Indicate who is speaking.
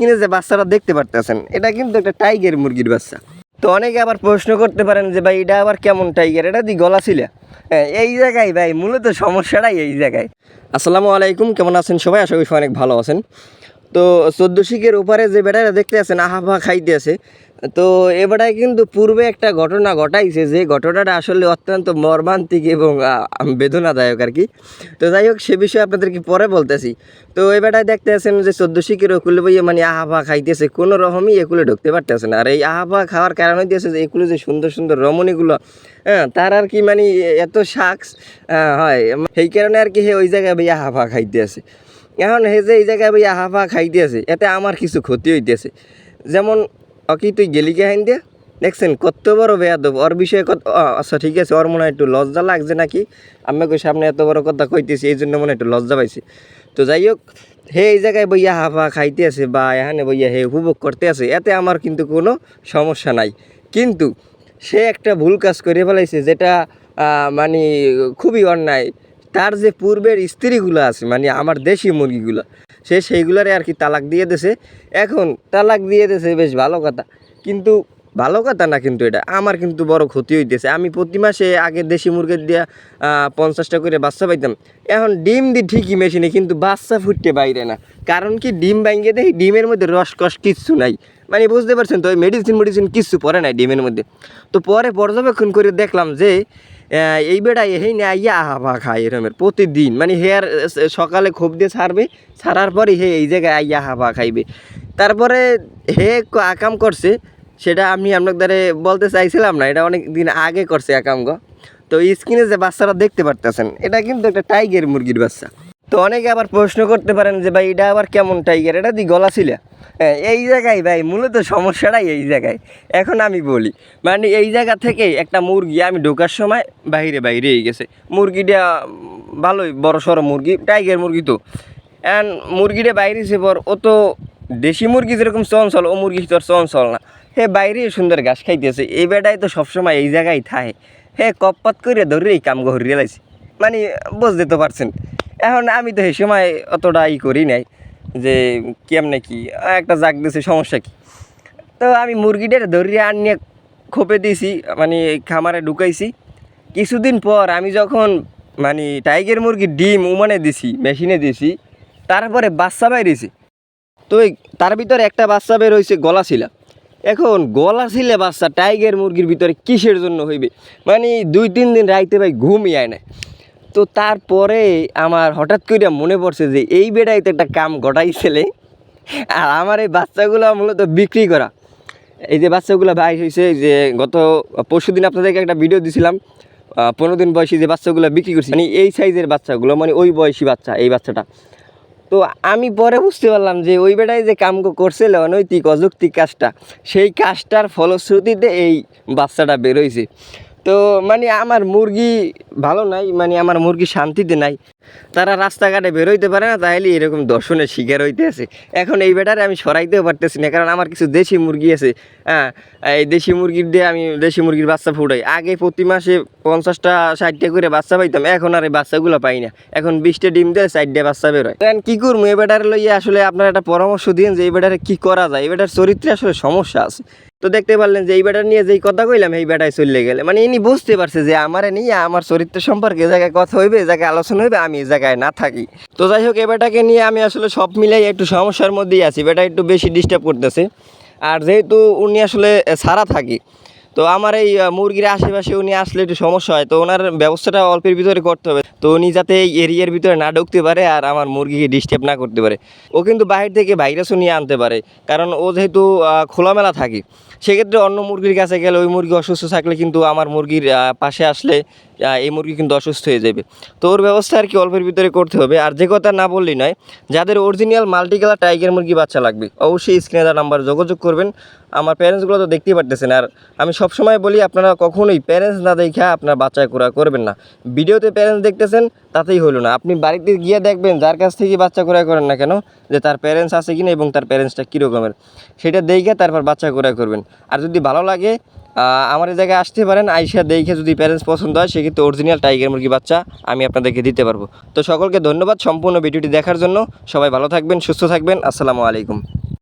Speaker 1: স্ক্রিনে যে বাচ্চাটা দেখতে পারতেছেন, এটা কিন্তু একটা টাইগার মুরগির বাচ্চা। তো অনেকে আবার প্রশ্ন করতে পারেন যে, ভাই, এটা আবার কেমন টাইগার এটা দি গলা ছিল? হ্যাঁ এই জায়গায় ভাই, মূলত সমস্যাটাই এই জায়গায়। আসসালামু আলাইকুম, কেমন আছেন সবাই? আশা করি অনেক ভালো আছেন। তো চোদ্দ শিখের ওপারে যে বেটারা দেখতে আছেন আহাফা খাইতে আছে। তো এ বেটায় কিন্তু পূর্বে একটা ঘটনা ঘটাইছে, যে ঘটনাটা আসলে অত্যন্ত মর্মান্তিক এবং বেদনাদায়ক আর কি। তো যাই হোক, সে বিষয়ে আপনাদেরকে পরে বলতেছি। তো এ বেটায় দেখতে আছেন যে চোদ্দ শিখের ওকুলে বইয়ে মানে আহাফা খাইতেছে, কোনো রকমই একুলে ঢুকতে পারতেছে না। আর এই আহাফা খাওয়ার কারণ হইতেছে যে এগুলো যে সুন্দর সুন্দর রমণীগুলো হ্যাঁ তার আর কি মানে এত শাকস হয়। সেই কারণে আর কি হে ওই জায়গায় ভাই আহাফা খাইতে আছে এখন হে যে এই জায়গায় ভাই আহাফা খাইতে আছে এতে আমার কিছু ক্ষতি হইতেছে। যেমন অকি তুই গেলি কে হাইন দিয়া দেখছেন, কত বড় বেয়াদব। ওর বিষয়ে কত আচ্ছা ঠিক আছে, ওর মনে হয় একটু লজ্জা লাগছে নাকি? আমি কই সামনে এত বড় কথা কইতেছি, এই জন্য মনে একটু লজ্জা পাইছে। তো যাই হোক, হে, এই জায়গায় বইয়া হাফা খাইতে আছে বা এখানে বইয়া হে উপভোগ করতে আছে, এতে আমার কিন্তু কোনো সমস্যা নাই। কিন্তু সে একটা ভুল কাজ করে ফেলাইছে, যেটা মানে খুবই অন্যায়। তার যে পূর্বের স্ত্রীগুলো আছে মানে আমার দেশি মুরগিগুলো সে সেইগুলোরে আর কি তালাক দিয়ে দেছে। এখন তালাক দিয়ে দেছে, বেশ ভালো কথা। কিন্তু ভালো কথা না কিন্তু এটা, আমার কিন্তু বড় ক্ষতি হইতেছে। আমি প্রতি মাসে আগে দেশি মুরগির দিয়া পঞ্চাশটা করে বাচ্চা পাইতাম। এখন ডিম দি ঠিকই মেশিনে, কিন্তু বাচ্চা ফুটতে বাইরে না। কারণ কি, ডিম ভাঙ্গে দেখি ডিমের মধ্যে রসকস কিচ্ছু নাই। মানে বুঝতে পারছেন তো মেডিসিন মেডিসিন কিচ্ছু পরে নাই ডিমের মধ্যে। তো পরে পর্যবেক্ষণ করে দেখলাম যে এই বেড়া এই না ইয়া আহা খায় এরমের প্রতিদিন। মানে হেয়ার সকালে খোপ দিয়ে ছাড়বে, ছাড়ার পরে হে এই জায়গায় আইয়া হাফা খাইবে। তারপরে হে আকাম করছে, সেটা আমি আপনার দ্বারে বলতে চাইছিলাম না, এটা অনেক দিন আগে করছে আকাম গো। তো স্ক্রিনে যে বাচ্চারা দেখতে পারতেছেন, এটা কিন্তু একটা টাইগার মুরগির বাচ্চা। তো অনেকে আবার প্রশ্ন করতে পারেন যে ভাই এটা আবার কেমন টাইগার এটা দি গলা ছিল? হ্যাঁ, এই জায়গায় ভাই মূলত সমস্যাটাই এই জায়গায়। এখন আমি বলি মানে এই জায়গা থেকে একটা মুরগি আমি ঢোকার সময় বাইরে বাইরেই গেছে। মুরগিটা ভালোই বড় সড়ো মুরগি টাইগার মুরগি তো। এখন মুরগিটা বাইরে সে পর ও তো দেশি মুরগি যেরকম চঞ্চল ও মুরগি তো আর চঞ্চল না। হে বাইরে সুন্দর ঘাস খাইতেছে। এই বেটাই তো সবসময় এই জায়গায় থাকে। হে কপ্পাত করে ধরে এই কাম হরিয়ে লাইছে মানে বুঝতে তো পারছেন। এখন আমি তো সেই সময় অতটা ই করি নাই যে কেমনে কি, একটা জাগ দিছে, সমস্যা কি? তো আমি মুরগিটার ধরিয়ে আনিয়ে খোপে দিয়েছি মানে খামারে ঢুকাইছি। কিছুদিন পর আমি যখন মানে টাইগার মুরগির ডিম উমানে দিছি, মেশিনে দিছি, তারপরে বাচ্চা বাইরেছি। তো তার ভিতরে একটা বাচ্চা বের হয়েছে গলা ছিলা। এখন গলা ছিলে বাচ্চা টাইগার মুরগির ভিতরে কিসের জন্য হইবে? মানে দুই তিন দিন রাইতে ভাই ঘুমই আয় না তো তারপরে আমার হঠাৎ করে মনে পড়ছে যে এই বেড়াই তো একটা কাম ঘটাইছিলে, আর আমার এই বাচ্চাগুলো মূলত বিক্রি করা। এই যে বাচ্চাগুলো ভাই হয়েছে যে গত পরশু দিন আপনাদেরকে একটা ভিডিও দিছিলাম পনেরো দিন বয়সী যে বাচ্চাগুলো বিক্রি করছি মানে এই সাইজের বাচ্চাগুলো মানে ওই বয়সী বাচ্চা, এই বাচ্চাটা। তো আমি পরে বুঝতে পারলাম যে ওই বেটায় যে কাম করছিল, অনৈতিক, অযৌক্তিক কাজটা, সেই কাজটার ফলশ্রুতিতে এই বাচ্চাটা বেরোইছে তো মানে আমার মুরগি ভালো নাই মানে আমার মুরগি শান্তিতে নাই। তারা রাস্তাঘাটে বেরোইতে পারে না তাহলে এরকম দর্শনের শিকার হইতে আছে। এখন এই বেটারে আমি সরাইতেও পারতেছি না, কারণ আমার কিছু দেশি মুরগি আছে হ্যাঁ এই দেশি মুরগির দিয়ে আমি দেশি মুরগির বাচ্চা ফুটাই। আগে প্রতি মাসে পঞ্চাশটা, ষাটটা করে বাচ্চা পাইতাম, এখন আর এই বাচ্চাগুলো পাই না। এখন বিশটা ডিম দিয়ে, চারটে বাচ্চা বেরোয়। এখন কী করব, এই বেটারে লইয়ে আসলে আপনারা একটা পরামর্শ দিন যে এই বেটারে কী করা যায়। এই বেটার চরিত্রে আসলে সমস্যা আছে। তো দেখতে পারলেন যে এই বেটার নিয়ে যেই কথা কইলাম, এই বেটায় চলে গেলে। মানে ইনি বুঝতে পারছে যে আমারে নিয়ে আমার চরিত্র সম্পর্কে জায়গায় কথা হইবে জায়গায় আলোচনা হইবে আমি এই জায়গায় না থাকি। তো যাই হোক, এই বেটাকে নিয়ে আমি আসলে সব মিলাই একটু সমস্যার মধ্যেই আছি। বেটা একটু বেশি ডিস্টার্ব করতেছে। আর যেহেতু উনি আসলে সারা থাকি, তো আমার এই মুরগির আশেপাশে উনি আসলে একটু সমস্যা হয়। তো ওনার ব্যবস্থাটা অল্পের ভিতরে করতে হবে। তো উনি যাতে এই এরিয়ার ভিতরে না ঢুকতে পারে আর আমার মুরগিকে ডিস্টার্ব না করতে পারে। ও কিন্তু বাইরে থেকে ভাইরাসও নিয়ে আনতে পারে। কারণ ও যেহেতু খোলামেলা থাকে সেক্ষেত্রে অন্য মুরগির কাছে গেলে ওই মুরগি অসুস্থ থাকলে কিন্তু আমার মুরগির পাশে আসলে এই মুরগি কিন্তু অসুস্থ হয়ে যাবে। তো ওর ব্যবস্থা আর কি অল্পের ভিতরে করতে হবে। আর যে কথা না বললেই নয়, যাদের অরিজিনাল মাল্টি কালার টাইগার মুরগি বাচ্চা লাগবে, অবশ্যই স্ক্রিনে দেওয়া নাম্বার যোগাযোগ করবেন। আমার প্যারেন্টসগুলো তো দেখতেই পারতেছেন। আর আমি সবসময় বলি, আপনারা কখনোই প্যারেন্টস না দেখা আপনার বাচ্চা করা করবেন না। ভিডিওতে প্যারেন্টস দেখতেছেন তাতেই হলো না। আপনি বাড়িতে গিয়ে দেখবেন যার কাছ থেকে বাচ্চা ক্রয় করেন না কেন, যে তার প্যারেন্টস আছে কিনা এবং তার প্যারেন্টসটা কীরকমের সেটা দেখে তারপর বাচ্চা ক্রয় করবেন। আর যদি ভালো লাগে আমার এই জায়গায় আসতে পারেন, আইসা দেখে যদি প্যারেন্টস পছন্দ হয়, সেক্ষেত্রে অরিজিনাল টাইগার মুরগি বাচ্চা আমি আপনাদেরকে দিতে পারব। তো সকলকে ধন্যবাদ সম্পূর্ণ ভিডিওটি দেখার জন্য। সবাই ভালো থাকবেন, সুস্থ থাকবেন। আসসালামু আলাইকুম।